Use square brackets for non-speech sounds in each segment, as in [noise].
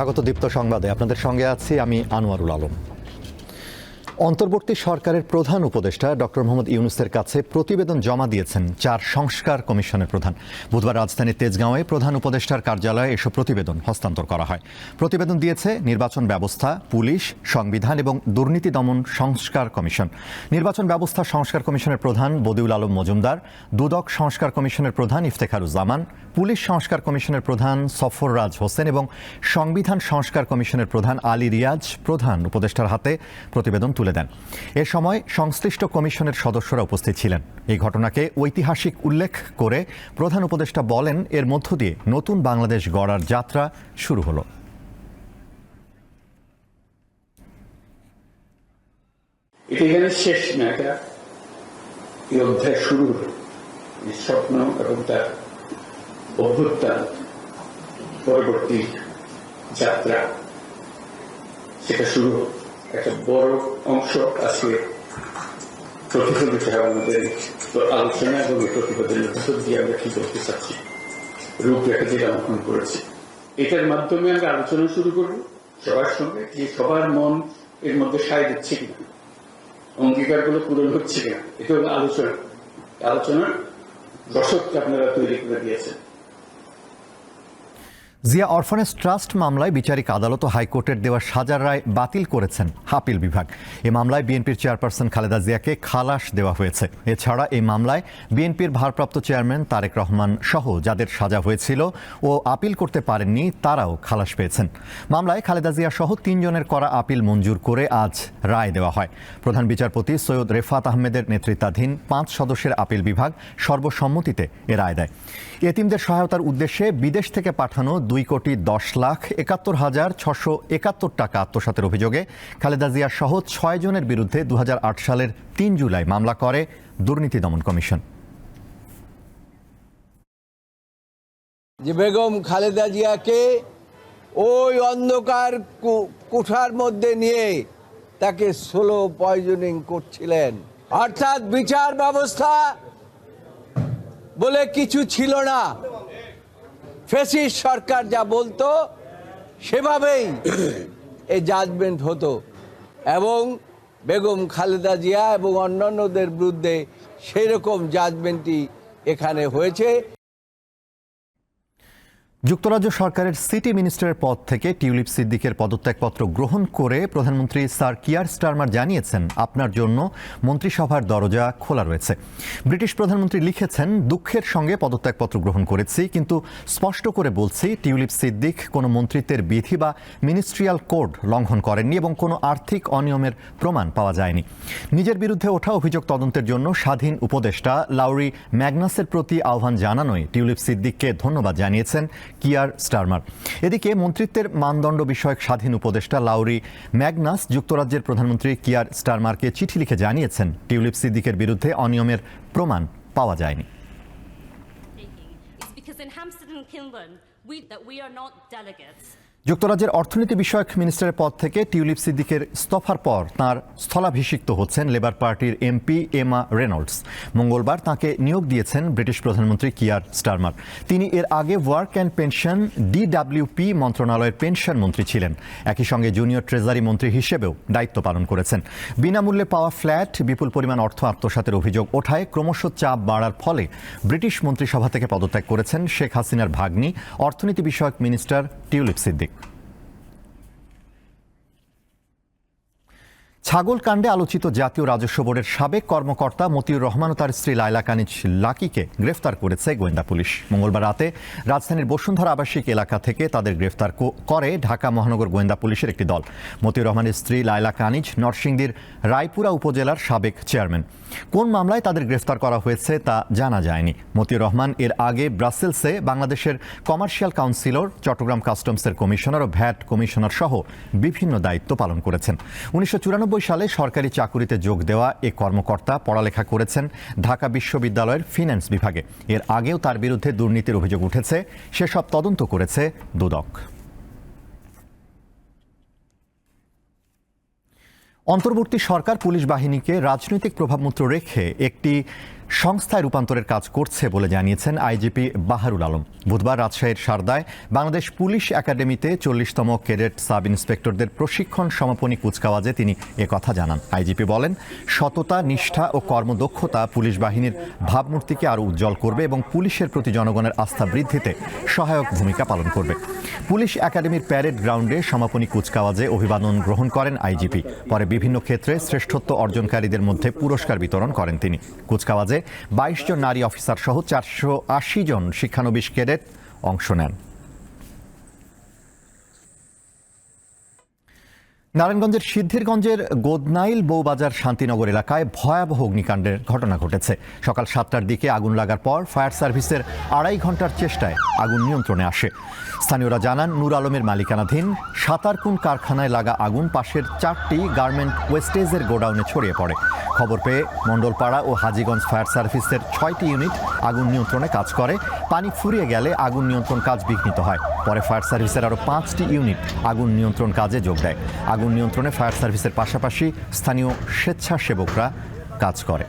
স্বাগত দীপ্ত সংবাদে। আপনাদের সঙ্গে আছি আমি আনোয়ারুল আলম। অন্তর্বর্তী সরকারের প্রধান উপদেষ্টা ডক্টর মোহাম্মদ ইউনুসের কাছে প্রতিবেদন জমা দিয়েছেন চার সংস্কার কমিশনের প্রধান। বুধবার রাজধানীর তেজগাঁওয়ে প্রধান উপদেষ্টার কার্যালয়ে এসব প্রতিবেদন হস্তান্তর করা হয়। প্রতিবেদন দিয়েছে নির্বাচন ব্যবস্থা, পুলিশ, সংবিধান এবং দুর্নীতি দমন সংস্কার কমিশন। নির্বাচন ব্যবস্থা সংস্কার কমিশনের প্রধান বদিউল আলম মজুমদার, দুদক সংস্কার কমিশনের প্রধান ইফতেখারুজ্জামান, পুলিশ সংস্কার কমিশনের প্রধান সফররাজ হোসেন এবং সংবিধান সংস্কার কমিশনের প্রধান আলী রিয়াজ প্রধান উপদেষ্টার হাতে প্রতিবেদন তুলে দেন। এ সময় সংশ্লিষ্ট কমিশনের সদস্যরা উপস্থিত ছিলেন। এই ঘটনাকে ঐতিহাসিক উল্লেখ করে প্রধান উপদেষ্টা বলেন, এর মধ্য দিয়ে নতুন বাংলাদেশ গড়ার যাত্রা শুরু হলো। এটা এখানে শেষ না, এটা এই অধ্যায় স্বপ্ন এবং তার অভ্যুত্থান, পরবর্তী যাত্রা, সেটা শুরু। হলো। একটা বড় অংশ আজকে প্রতিফলিত হয় আমাদের আলোচনা এবং প্রতিবেদনের ভেতর দিয়ে আমরা কি করতে চাচ্ছি? রূপরেখা যেটা অঙ্কন করেছি। এটার মাধ্যমে আমরা আলোচনা শুরু করব সবার সঙ্গে যে সবার মন এর মধ্যে সায় দিচ্ছে কিনা। অঙ্গীকারগুলো পূরণ হচ্ছে কিনা, এটা হলো আলোচনা। আলোচনার দশককে আপনারা তৈরি করে দিয়েছেন। জিয়া অরফানেজ ট্রাস্ট মামলায় বিচারিক আদালত হাইকোর্টের দেওয়া সাজার রায় বাতিল করেছেন হাপিল বিভাগ। এ মামলায় বিএনপির চেয়ারপারসন খালেদা জিয়াকে খালাস দেওয়া হয়েছে। এছাড়া এই মামলায় বিএনপির ভারপ্রাপ্ত চেয়ারম্যান তারেক রহমান সহ যাদের সাজা হয়েছিল ও আপিল করতে পারেননি, তারাও খালাস পেয়েছেন। মামলায় খালেদা জিয়া সহ তিনজনের করা আপিল মঞ্জুর করে আজ রায় দেওয়া হয়। প্রধান বিচারপতি সৈয়দ রেফাত আহমেদের নেতৃত্বাধীন পাঁচ সদস্যের আপিল বিভাগ সর্বসম্মতিতে এ রায় দেয়। এতিমদের সহায়তার উদ্দেশ্যে বিদেশ থেকে পাঠানো দুই কোটি দশ লাখ একাত্তর হাজার ছশো একাত্তর টাকা আত্মসাতের অভিযোগে খালেদা জিয়া সহ ছয় জনের বিরুদ্ধে দুহাজার আট সালের তিন জুলাই মামলা করে দুর্নীতি দমন কমিশন। যে বেগম খালেদা জিয়াকে ওই অন্ধকার কুঠার মধ্যে নিয়ে তাকে সোলো পয়জনিং করছিলেন। অর্থাৎ বিচার ব্যবস্থা বলে কিছু ছিল না। ফেসিস সরকার যা বলতো সেভাবেই [coughs] এই জাজমেন্ট হতো। এবং বেগম খালেদা জিয়া এবং অন্যান্যদের বিরুদ্ধে সেই রকম জাজমেন্টই এখানে হয়েছে। যুক্তরাজ্য সরকারের সিটি মিনিস্টারের পদ থেকে টিউলিপ সিদ্দিকের পদত্যাগপত্র গ্রহণ করে প্রধানমন্ত্রী স্যার কিয়ার স্টারমার জানিয়েছেন, আপনার জন্য মন্ত্রিসভার দরজা খোলা রয়েছে। ব্রিটিশ প্রধানমন্ত্রী লিখেছেন, দুঃখের সঙ্গে পদত্যাগপত্র গ্রহণ করেছি, কিন্তু স্পষ্ট করে বলছি, টিউলিপ সিদ্দিক কোনো মন্ত্রিত্বের বিধি বা মিনিস্ট্রিয়াল কোড লঙ্ঘন করেননি এবং কোনো আর্থিক অনিয়মের প্রমাণ পাওয়া যায়নি। নিজের বিরুদ্ধে ওঠা অভিযোগ তদন্তের জন্য স্বাধীন উপদেষ্টা লাউরি ম্যাগনাসের প্রতি আহ্বান জানানোয় টিউলিপ সিদ্দিককে ধন্যবাদ জানিয়েছেন কিয়ার স্টারমার এদিকে মন্ত্রিত্বের মানদণ্ড বিষয়ক স্বাধীন উপদেষ্টা লাউরি ম্যাগনাস যুক্তরাজ্যের প্রধানমন্ত্রী কিয়ার স্টারমারকে চিঠি লিখে জানিয়েছেন টিউলিপ সিদ্দিকের বিরুদ্ধে অনিয়মের প্রমাণ পাওয়া যায়নি we, that we are not delegates. যুক্তরাজ্যের অর্থনীতি বিষয়ক মিনিস্টারের পদ থেকে টিউলিপ সিদ্দিকের ইস্তফার পর তার স্থলাভিষিক্ত হচ্ছেন লেবার পার্টির এমপি এমা রেনল্ডস। মঙ্গলবার তাকে নিয়োগ দিয়েছেন ব্রিটিশ প্রধানমন্ত্রী কিয়ার স্টারমার। তিনি এর আগে ওয়ার্ক অ্যান্ড পেনশন, ডিডাব্লিউপি মন্ত্রণালয়ের পেনশন মন্ত্রী ছিলেন। একই সঙ্গে জুনিয়র ট্রেজারি মন্ত্রী হিসেবেও দায়িত্ব পালন করেছেন। বিনামূল্যে পাওয়া ফ্ল্যাট, বিপুল পরিমাণ অর্থ আত্মসাতের অভিযোগ ওঠায় ক্রমশ চাপ বাড়ার ফলে ব্রিটিশ মন্ত্রিসভা থেকে পদত্যাগ করেছেন শেখ হাসিনার ভাগ্নি, অর্থনীতি বিষয়ক মিনিস্টার টিউলিপ সিদ্দিক। ছাগল কাণ্ডে আলোচিত জাতীয় রাজস্ব বোর্ডের সাবেক কর্মকর্তা মতিউর রহমান ও তার স্ত্রী লাইলা কানিজ লাকিকে গ্রেফতার করেছে গোয়েন্দা পুলিশ। মঙ্গলবার রাতে রাজধানীর বসুন্ধরা আবাসিক এলাকা থেকে তাদের গ্রেফতার করে ঢাকা মহানগর গোয়েন্দা পুলিশের একটি দল। মতিউর রহমানের স্ত্রী লাইলা কানিজ নরসিংদীর রায়পুরা উপজেলার সাবেক চেয়ারম্যান। কোন মামলায় তাদের গ্রেফতার করা হয়েছে তা জানা যায়নি। মতিউর রহমান এর আগে ব্রাসেলসে বাংলাদেশের কমার্শিয়াল কাউন্সিলর, চট্টগ্রাম কাস্টমসের কমিশনার ও ভ্যাট কমিশনার সহ বিভিন্ন দায়িত্ব পালন করেছেন। উনিশশো সালে সরকারি চাকুরিতে যোগ দেওয়া এ কর্মকর্তা পড়ালেখা করেছেন ঢাকা বিশ্ববিদ্যালয়ের ফিন্যান্স বিভাগে। এর আগেও তার বিরুদ্ধে দুর্নীতির অভিযোগ উঠেছে। সেসব তদন্ত করেছে দুদক। অন্তর্বর্তী সরকার পুলিশ বাহিনীকে রাজনৈতিক প্রভাবমূত্র রেখে একটি সংস্থায় রূপান্তরের কাজ করছে বলে জানিয়েছেন আইজিপি বাহারুল আলম। বুধবার রাজশাহীর সারদায় বাংলাদেশ পুলিশ একাডেমিতে চল্লিশতম ক্যাডেট সাব ইন্সপেক্টরদের প্রশিক্ষণ সমাপনী কুচকাওয়াজে তিনি কথা জানান। আইজিপি বলেন, সততা, নিষ্ঠা ও কর্মদক্ষতা পুলিশ বাহিনীর ভাবমূর্তিকে আরও উজ্জ্বল করবে এবং পুলিশের প্রতি জনগণের আস্থা বৃদ্ধিতে সহায়ক ভূমিকা পালন করবে। পুলিশ একাডেমির প্যারেড গ্রাউন্ডে সমাপনী কুচকাওয়াজে অভিবাদন গ্রহণ করেন আইজিপি। পরে বিভিন্ন ক্ষেত্রে শ্রেষ্ঠত্ব অর্জনকারীদের মধ্যে পুরস্কার বিতরণ করেন তিনি। কুচকাওয়াজে বাইশ জন নারী অফিসার সহ চারশো আশি জন শিক্ষানবিশ ক্যাডেট অংশ নেন। নারায়ণগঞ্জের সিদ্ধিরগঞ্জের গোদনাইল বৌবাজার শান্তিনগর এলাকায় ভয়াবহ অগ্নিকাণ্ডের ঘটনা ঘটেছে। সকাল সাতটার দিকে আগুন লাগার পর ফায়ার সার্ভিসের আড়াই ঘণ্টার চেষ্টায় আগুন নিয়ন্ত্রণে আসে। স্থানীয়রা জানান, নূর আলমের মালিকানাধীন সাতারকুন কারখানায় লাগা আগুন পাশের চারটি গার্মেন্ট ওয়েস্টেজের গোডাউনে ছড়িয়ে পড়ে। খবর পেয়ে মণ্ডলপাড়া ও হাজীগঞ্জ ফায়ার সার্ভিসের ছয়টি ইউনিট আগুন নিয়ন্ত্রণে কাজ করে। পানি ফুরিয়ে গেলে আগুন নিয়ন্ত্রণ কাজ বিঘ্নিত হয়। পরে ফায়ার সার্ভিসের আরও পাঁচটি ইউনিট আগুন নিয়ন্ত্রণ কাজে যোগ দেয়। আগুন নিয়ন্ত্রণে ফায়ার সার্ভিসের পাশাপাশি স্থানীয় স্বেচ্ছাসেবকরা কাজ করে।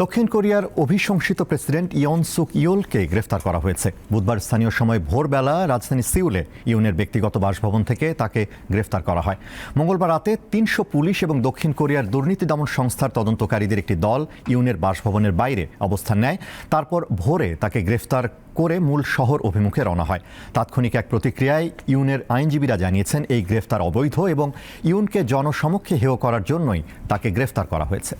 দক্ষিণ কোরিয়ার অভিশংসিত প্রেসিডেন্ট ইয়ন সুক ইয়োলকে গ্রেফতার করা হয়েছে। বুধবার স্থানীয় সময় ভোরবেলা রাজধানী সিউলে ইউনের ব্যক্তিগত বাসভবন থেকে তাকে গ্রেফতার করা হয়। মঙ্গলবার রাতে তিনশো পুলিশ এবং দক্ষিণ কোরিয়ার দুর্নীতি দমন সংস্থার তদন্তকারীদের একটি দল ইউনের বাসভবনের বাইরে অবস্থান নেয়। তারপর ভোরে তাকে গ্রেফতার করে মূল শহর অভিমুখে রওনা হয়। তাৎক্ষণিক এক প্রতিক্রিয়ায় ইউনের আইনজীবীরা জানিয়েছেন, এই গ্রেফতার অবৈধ এবং ইউনকে জনসমক্ষে হেয় করার জন্যই তাকে গ্রেফতার করা হয়েছে।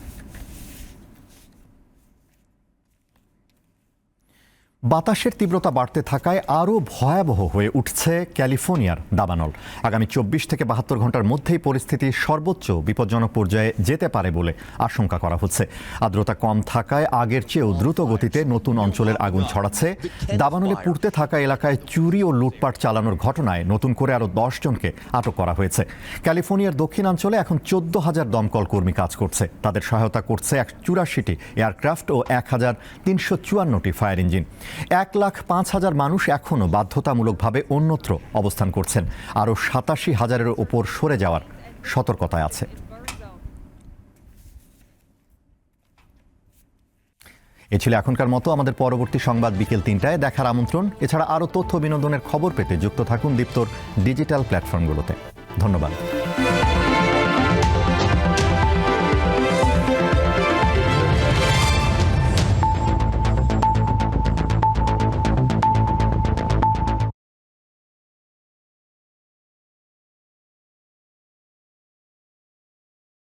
বাতাসের তীব্রতা বাড়তে থাকায় আরও ভয়াবহ হয়ে উঠছে ক্যালিফোর্নিয়ার দাবানল। আগামী চব্বিশ থেকে বাহাত্তর ঘণ্টার মধ্যেই পরিস্থিতি সর্বোচ্চ বিপজ্জনক পর্যায়ে যেতে পারে বলে আশঙ্কা করা হচ্ছে। আর্দ্রতা কম থাকায় আগের চেয়েও দ্রুত গতিতে নতুন অঞ্চলের আগুন ছড়াচ্ছে। দাবানলে পুড়তে থাকা এলাকায় চুরি ও লুটপাট চালানোর ঘটনায় নতুন করে আরও দশ জনকে আটক করা হয়েছে। ক্যালিফোর্নিয়ার দক্ষিণাঞ্চলে এখন চোদ্দ হাজার দমকল কর্মী কাজ করছে। তাদের সহায়তা করছে এক চুরাশিটি এয়ারক্রাফট ও এক হাজার তিনশো চুয়ান্নটি ফায়ার ইঞ্জিন। এক লাখ পাঁচ হাজার মানুষ এখনও বাধ্যতামূলকভাবে অন্যত্র অবস্থান করছেন। আরও সাতাশি হাজারের ওপর সরে যাওয়ার সতর্কতায় আছে। এ ছিল এখনকার মতো। আমাদের পরবর্তী সংবাদ বিকেল তিনটায় দেখার আমন্ত্রণ। এছাড়া আরও তথ্য বিনোদনের খবর পেতে যুক্ত থাকুন দীপ্তর ডিজিটাল প্ল্যাটফর্মগুলোতে। ধন্যবাদ।